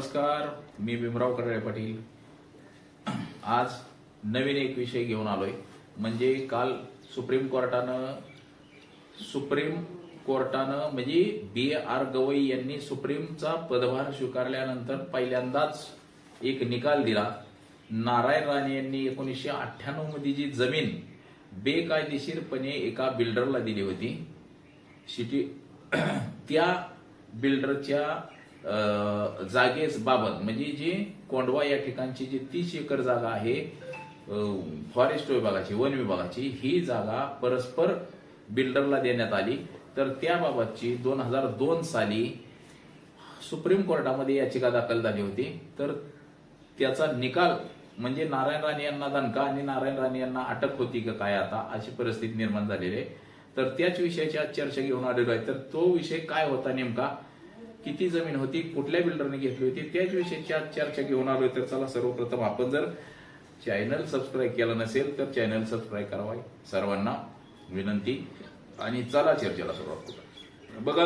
नमस्कार मी भीमराव कराळे पाटील. आज नवीन एक विषय घेऊन आलोय. म्हणजे काल सुप्रीम कोर्टानं सुप्रीम कोर्टानं म्हणजे बी आर गवई यांनी सुप्रीमचा पदभार स्वीकारल्यानंतर पहिल्यांदाच एक निकाल दिला. नारायण राणे यांनी एकोणीसशे अठ्ठ्याण्णवमध्ये जी जमीन बेकायदेशीरपणे एका बिल्डरला दिली होती. सिटी त्या बिल्डरच्या अ, जागेस बाबत. म्हणजे जी कोंडवा या ठिकाणची जी तीस एकर जागा आहे फॉरेस्ट विभागाची वन विभागाची ही जागा परस्पर बिल्डरला देण्यात आली. तर त्याबाबतची दोन हजार दोन साली सुप्रीम कोर्टामध्ये याचिका दाखल झाली होती. तर त्याचा निकाल म्हणजे नारायण राणे यांना दणका आणि नारायण राणे यांना अटक होती का काय आता अशी परिस्थिती निर्माण झालेली आहे. तर त्याच विषयाची आज चर्चा घेऊन आलेलो आहे. तर तो विषय काय होता नेमका? किती जमीन होती कुठल्या बिल्डरने घेतली होती त्याच विषयीची आज चर्चा घेऊन आलोय. तर चला सर्वप्रथम आपण जर चॅनल सबस्क्राईब केलं नसेल तर चॅनल सबस्क्राईब करावा. सर्वांना विनंती. आणि चला चर्चेला सुरुवात करू बघा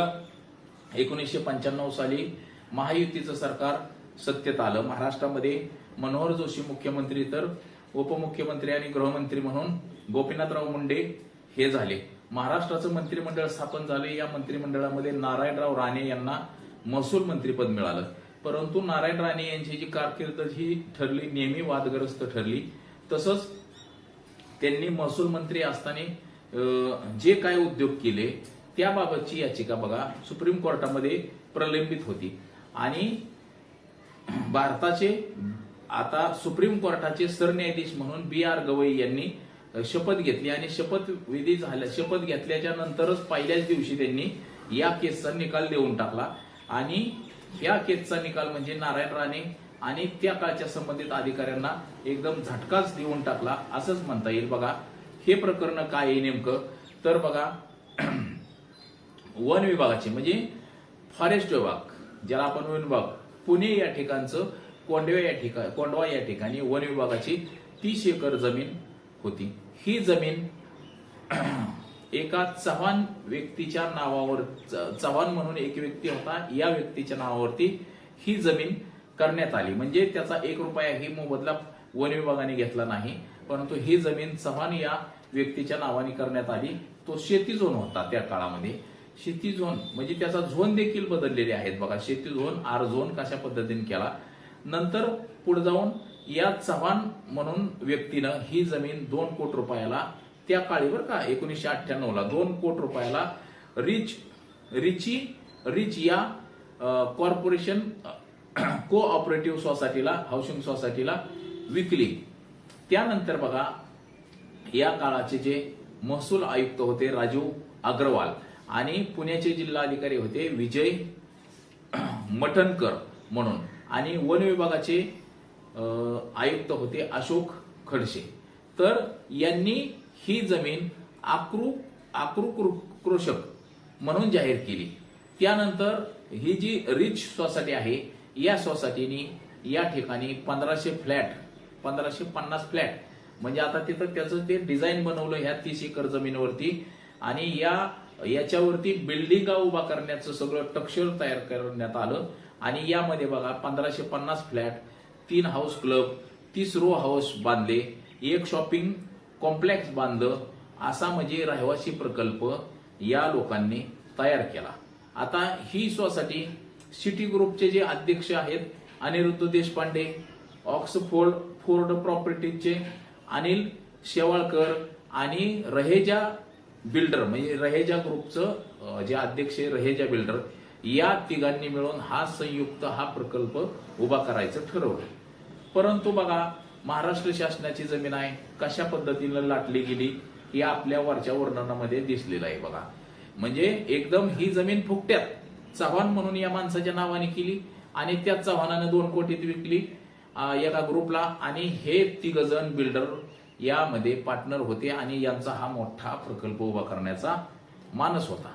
एकोणीसशे पंच्याण्णव साली महायुतीचं सरकार सत्तेत आलं. महाराष्ट्रामध्ये मनोहर जोशी मुख्यमंत्री तर उपमुख्यमंत्री आणि गृहमंत्री म्हणून गोपीनाथराव मुंडे हे झाले. महाराष्ट्राचं मंत्रिमंडळ स्थापन झाले. या मंत्रिमंडळामध्ये नारायणराव राणे यांना महसूल मंत्रीपद मिळालं. परंतु नारायण राणे यांची जी कारकीर्द ही ठरली नेहमी वादग्रस्त ठरली तसंच त्यांनी महसूल मंत्री असताना जे काय उद्योग केले त्याबाबतची याचिका बघा सुप्रीम कोर्टामध्ये प्रलंबित होती. आणि भारताचे आता सुप्रीम कोर्टाचे सरन्यायाधीश म्हणून बी आर गवई यांनी शपथ घेतली आणि शपथविधी झाल्या शपथ घेतल्याच्या नंतरच पहिल्याच दिवशी त्यांनी या केसचा निकाल देऊन टाकला. आणि या केसचा निकाल म्हणजे नारायण राणे आणि त्या काळच्या संबंधित अधिकाऱ्यांना एकदम झटकाच देऊन टाकला असंच म्हणता येईल. बघा हे प्रकरण काय आहे नेमकं? तर बघा वन विभागाचे म्हणजे फॉरेस्ट विभाग ज्याला आपण वन विभाग पुणे या ठिकाणचं कोंडवा या ठिकाणी कोंडवा या ठिकाणी वन विभागाची तीस एकर जमीन होती. ही जमीन एका चव्हाण व्यक्तीच्या नावावर च- चव्हाण म्हणून एक व्यक्ती होता या व्यक्तीच्या नावावरती ही जमीन करण्यात आली. म्हणजे त्याचा एक रुपया ही मोबदला वन विभागाने घेतला नाही परंतु ही जमीन चव्हाण या व्यक्तीच्या नावाने करण्यात आली. तो शेती झोन होता त्या काळामध्ये. शेती झोन म्हणजे त्याचा झोन देखील बदललेले आहेत बघा. शेती झोन आर झोन कशा पद्धतीने केला. नंतर पुढे जाऊन या चव्हाण म्हणून व्यक्तीनं ही जमीन दोन कोटी रुपयाला त्या काळी बर का? एकोणीसशे अठ्ठ्याण्णव ला दोन कोटी रुपयाला रिच रिची रिच या कॉर्पोरेशन को ऑपरेटिव्ह सोसायटीला हाऊसिंग सोसायटीला विकली. त्यानंतर बघा या काळाचे जे महसूल आयुक्त होते राजीव अग्रवाल आणि पुण्याचे जिल्हाधिकारी होते विजय मटणकर म्हणून आणि वन विभागाचे आयुक्त होते अशोक खडसे. तर यांनी ही जमीन आक्रू आक्रू क्रोशक म्हणून जाहीर केली. त्यानंतर ही जी रिच सोसायटी आहे या सोसायटीनी या ठिकाणी पंधराशे फ्लॅट पंधराशे पन्नास फ्लॅट म्हणजे आता तिथं त्याचं ते डिझाईन बनवलं ह्या तीस एकर जमिनीवरती आणि या याच्यावरती बिल्डिंगा उभा करण्याचं सगळं टक्षर तयार करण्यात आलं. आणि यामध्ये बघा पंधराशे पन्नास फ्लॅट तीन हाऊस क्लब तीस रो हाऊस बांधले एक शॉपिंग कॉम्प्लेक्स बांधलं असा म्हणजे रहिवासी प्रकल्प या लोकांनी तयार केला. आता ही सोसायटी सिटी ग्रुपचे जे अध्यक्ष आहेत अनिरुद्ध देशपांडे ऑक्सफोर्ड फोर्ड प्रॉपर्टीचे अनिल शेवाळकर आणि रहेजा बिल्डर म्हणजे रहेजा ग्रुपचं जे अध्यक्ष आहे रहेजा बिल्डर या तिघांनी मिळून हा संयुक्त हा प्रकल्प उभा करायचं ठरवलं. परंतु बघा महाराष्ट्र शासनाची जमीन आहे कशा पद्धतीनं लाटली गेली हे आपल्या वरच्या वर्णनामध्ये दिसलेलं आहे बघा. म्हणजे एकदम ही जमीन फुकट्यात चव्हाण म्हणून या माणसाच्या नावाने केली आणि त्या चव्हाणाने दोन कोटीत विकली एका ग्रुपला आणि हे तिघ जण बिल्डर यामध्ये पार्टनर होते आणि यांचा हा मोठा प्रकल्प उभा करण्याचा मानस होता.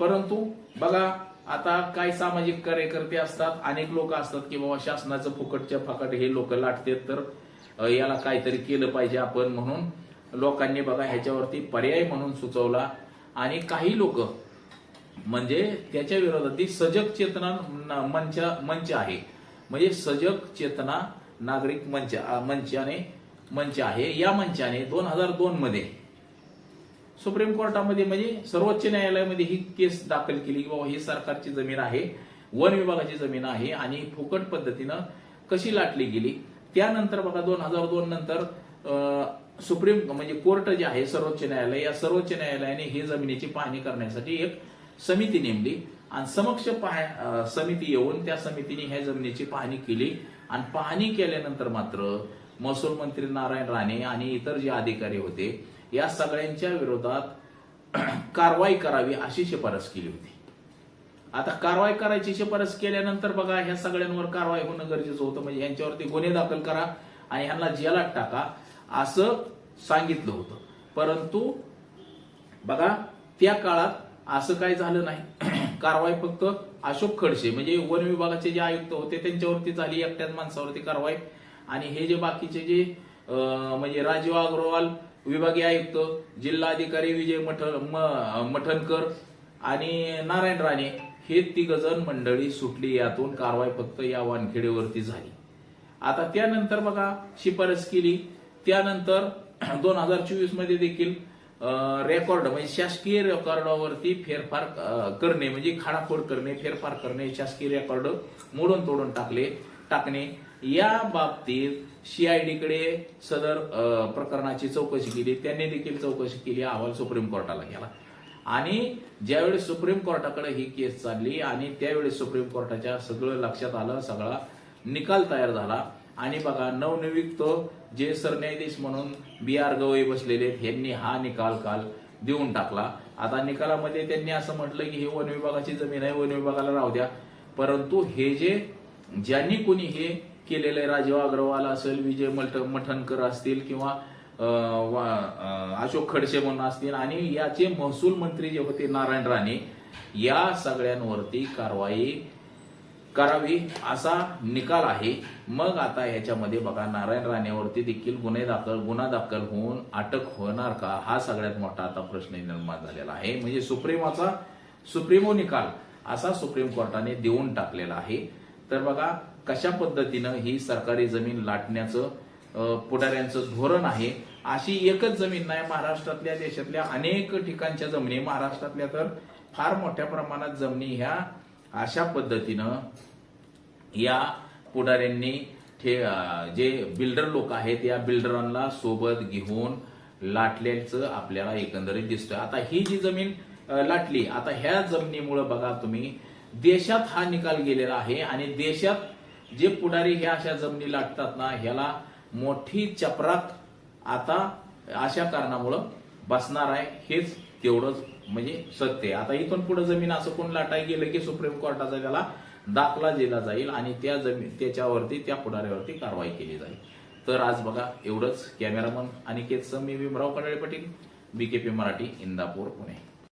परंतु बघा आता काय सामाजिक कार्यकर्ते असतात अनेक लोक असतात की बाबा शासनाचं फुकटच्या फकट हे लोक लाटतात तर याला काहीतरी केलं पाहिजे आपण म्हणून. लोकांनी बघा ह्याच्यावरती पर्याय म्हणून सुचवला. आणि काही लोक म्हणजे त्याच्या विरोधात ती सजग चेतना मंच मंच आहे. म्हणजे सजग चेतना नागरिक मंच मंचाने मंच आहे. या मंचाने दोन हजार दोन मध्ये सुप्रीम कोर्टामध्ये म्हणजे सर्वोच्च न्यायालयामध्ये ही केस दाखल केली की बाबा ही सरकारची जमीन आहे वन विभागाची जमीन आहे आणि फुकट पद्धतीनं कशी लाटली गेली? त्यानंतर बघा दोन हजार दोन नंतर सुप्रीम म्हणजे कोर्ट जे आहे सर्वोच्च न्यायालय या सर्वोच्च न्यायालयाने ही जमिनीची पाहणी करण्यासाठी एक समिती नेमली आणि समक्ष पाह- समिती येऊन त्या समितीने ह्या जमिनीची पाहणी केली. आणि पाहणी केल्यानंतर मात्र महसूल मंत्री नारायण राणे आणि इतर जे अधिकारी होते या सगळ्यांच्या विरोधात कारवाई करावी अशी शिफारस केली होती. आता कारवाई करायची शिफारस केल्यानंतर बघा ह्या सगळ्यांवर कारवाई होणं गरजेचं होतं. म्हणजे यांच्यावरती गुन्हे दाखल करा आणि ह्यांना जेलात टाका असं सांगितलं होतं. परंतु बघा त्या काळात असं काही झालं नाही. कारवाई फक्त अशोक खडसे म्हणजे वन विभागाचे जे आयुक्त होते त्यांच्यावरती झाली एकट्याच माणसावरती कारवाई. आणि हे जे बाकीचे जे म्हणजे राजीव अग्रवाल विभागीय आयुक्त जिल्हाधिकारी विजय मठ म- मठणकर आणि नारायण राणे हे तिघजण मंडळी सुटली यातून कारवाई फक्त या वानखेडेवरती झाली. आता त्यानंतर बघा शिफारस केली. त्यानंतर दोन हजार चोवीसमध्ये देखील रेकॉर्ड म्हणजे शासकीय रेकॉर्डावरती फेरफार करणे म्हणजे खाडाखोड करणे फेरफार करणे शासकीय रेकॉर्ड मोडून तोडून टाकले टाकणे. या बाबतीत सीआयडीकडे सदर प्रकरणाची चौकशी केली. त्यांनी देखील चौकशी केली अहवाल सुप्रीम कोर्टाला गेला. आणि ज्यावेळी सुप्रीम कोर्टाकडे ही केस चालली आणि त्यावेळी सुप्रीम कोर्टाच्या सगळं लक्षात आलं सगळा निकाल तयार झाला. आणि बघा नवनियुक्त जे सरन्यायाधीश म्हणून बी आर गवई बसलेले आहेत, यांनी हा निकाल काल देऊन टाकला. आता निकालामध्ये त्यांनी असं म्हटलं की हे वन विभागाची जमीन आहे वन विभागाला राहू द्या. परंतु हे जे ज्यांनी कोणी हे केलेलं आहे राजीव अग्रवाल असेल विजय मठ मठणकर असतील किंवा अशोक खडसे म्हणून असतील आणि याचे महसूल मंत्री जे होते नारायण राणे या सगळ्यांवरती कारवाई करावी असा निकाल आहे. मग आता याच्यामध्ये बघा नारायण राणेवरती देखील गुन्हे दाखल गुन्हा दाखल होऊन अटक होणार का? हा सगळ्यात मोठा आता प्रश्न निर्माण झालेला आहे. म्हणजे सुप्रीमाचा सुप्रीमो निकाल असा सुप्रीम कोर्टाने देऊन टाकलेला आहे. तर बघा कशा पद्धतीनं ही सरकारी जमीन लाटण्याचं पुढाऱ्यांचं धोरण आहे? अशी एकच जमीन नाही महाराष्ट्रातल्या देशातल्या अनेक ठिकाणच्या जमिनी. महाराष्ट्रातल्या तर फार मोठ्या प्रमाणात जमिनी ह्या अशा पद्धतीनं या पुढाऱ्यांनी ठे- जे बिल्डर लोक आहेत या बिल्डरांना सोबत घेऊन लाटल्याचं आपल्याला एकंदरीत दिसतं आता ही जी जमीन लाटली आता ह्या जमिनीमुळे बघा तुम्ही देशात हा निकाल गेलेला आहे आणि देशात जे पुढारी ह्या अशा जमिनी लाटतात ना ह्याला मोठी चपराक आता अशा कारणामुळं बसणार आहे हेच तेवढंच म्हणजे सत्य आहे. आता इथून पुढे जमीन असं कोण लाटाय गेलं की सुप्रीम कोर्टाचा त्याला दाखला दिला जाईल आणि त्या जमीन त्याच्यावरती त्या पुढाऱ्यावरती कारवाई केली जाईल. तर आज बघा एवढंच. कॅमेरामन आणि सम मी भीमराव कडाळे पाटील बीकेपी मराठी इंदापूर पुणे.